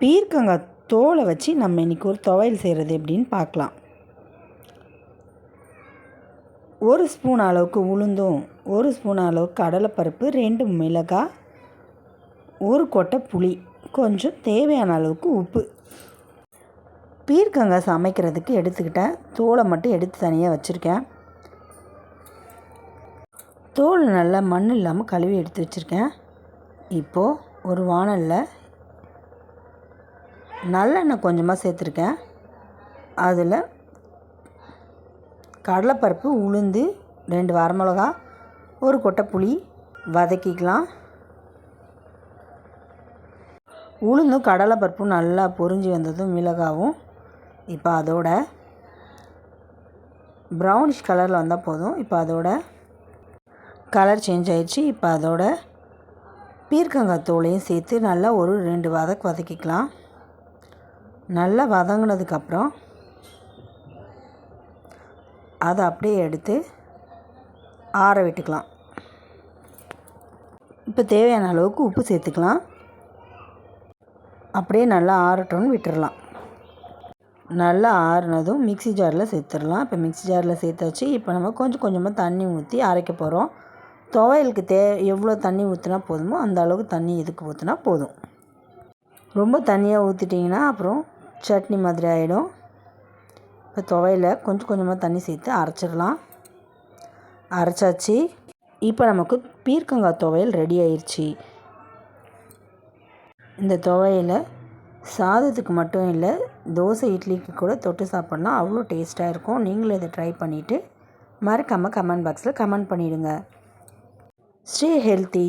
பீர்க்கங்காய் தோலை வச்சு நம்ம இன்றைக்கி ஒரு துவையல் செய்கிறது எப்படின்னு பார்க்கலாம். ஒரு ஸ்பூன் அளவுக்கு உளுந்தும் ஒரு ஸ்பூன் அளவுக்கு கடலைப்பருப்பு ரெண்டு மிளகாய் ஒரு கொட்டை புளி கொஞ்சம் தேவையான அளவுக்கு உப்பு. பீர்க்கங்காய் சமைக்கிறதுக்கு எடுத்துக்கிட்டேன். தோலை மட்டும் எடுத்து தனியாக வச்சுருக்கேன். தோல் நல்லா மண் இல்லாமல் கழுவி எடுத்து வச்சுருக்கேன். இப்போது ஒரு வானலில் நல்லெண்ணெய் கொஞ்சமாக சேர்த்துருக்கேன். அதில் கடலைப்பருப்பு உளுந்து ரெண்டு வரமிளகா ஒரு கொட்டை புளி வதக்கிக்கலாம். உளுந்தும் கடலைப்பருப்பும் நல்லா பொரிஞ்சு வந்ததும் மிளகாவும் இப்போ அதோட ப்ரௌனிஷ் கலரில் வந்தால் போதும். இப்போ அதோட கலர் சேஞ்ச் ஆயிடுச்சு. இப்போ அதோட பீர்க்கங்காய் தோலையும் சேர்த்து நல்லா ஒரு ரெண்டு வதக்கு வதக்கிக்கலாம். நல்லா வதங்கினதுக்கப்புறம் அதை அப்படியே எடுத்து ஆற விட்டுக்கலாம். இப்போ தேவையான அளவுக்கு உப்பு சேர்த்துக்கலாம். அப்படியே நல்லா ஆறட்டோன்னு விட்டுறலாம். நல்லா ஆறுனதும் மிக்ஸி ஜாரில் சேர்த்துடலாம். இப்போ மிக்ஸி ஜாரில் சேர்த்தாச்சு. இப்போ நம்ம கொஞ்சம் கொஞ்சமாக தண்ணி ஊற்றி அரைக்க போகிறோம். துவையலுக்கு தே எவ்வளோ தண்ணி ஊற்றினா போதுமோ அந்த அளவுக்கு தண்ணி எதுக்கு ஊற்றினா போதும். ரொம்ப தண்ணியாக ஊற்றிட்டிங்கன்னா அப்புறம் சட்னி மாதிரி ஆகிடும் இப்போ துவையில் கொஞ்சம் கொஞ்சமாக தண்ணி சேர்த்து அரைச்சிடலாம். அரைச்சாச்சு. இப்போ நமக்கு பீர்க்கங்காய் துவையல் ரெடி ஆயிடுச்சு இந்த துவையில் சாதத்துக்கு மட்டும் இல்லை தோசை இட்லிக்கு கூட தொட்டு சாப்பிட்லாம். அவ்வளோ டேஸ்ட்டாக இருக்கும். நீங்களும் இதை ட்ரை பண்ணிவிட்டு மறக்காமல் கமெண்ட் பாக்ஸில் கமெண்ட் பண்ணிவிடுங்க ஸ்டே ஹெல்த்தி